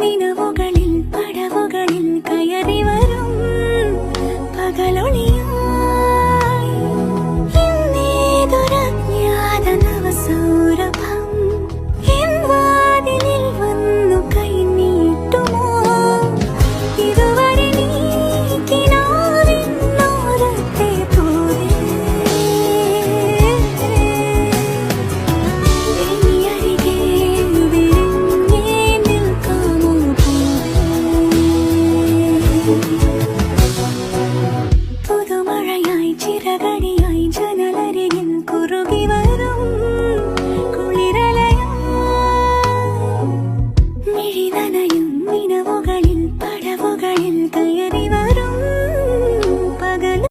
നിനവോ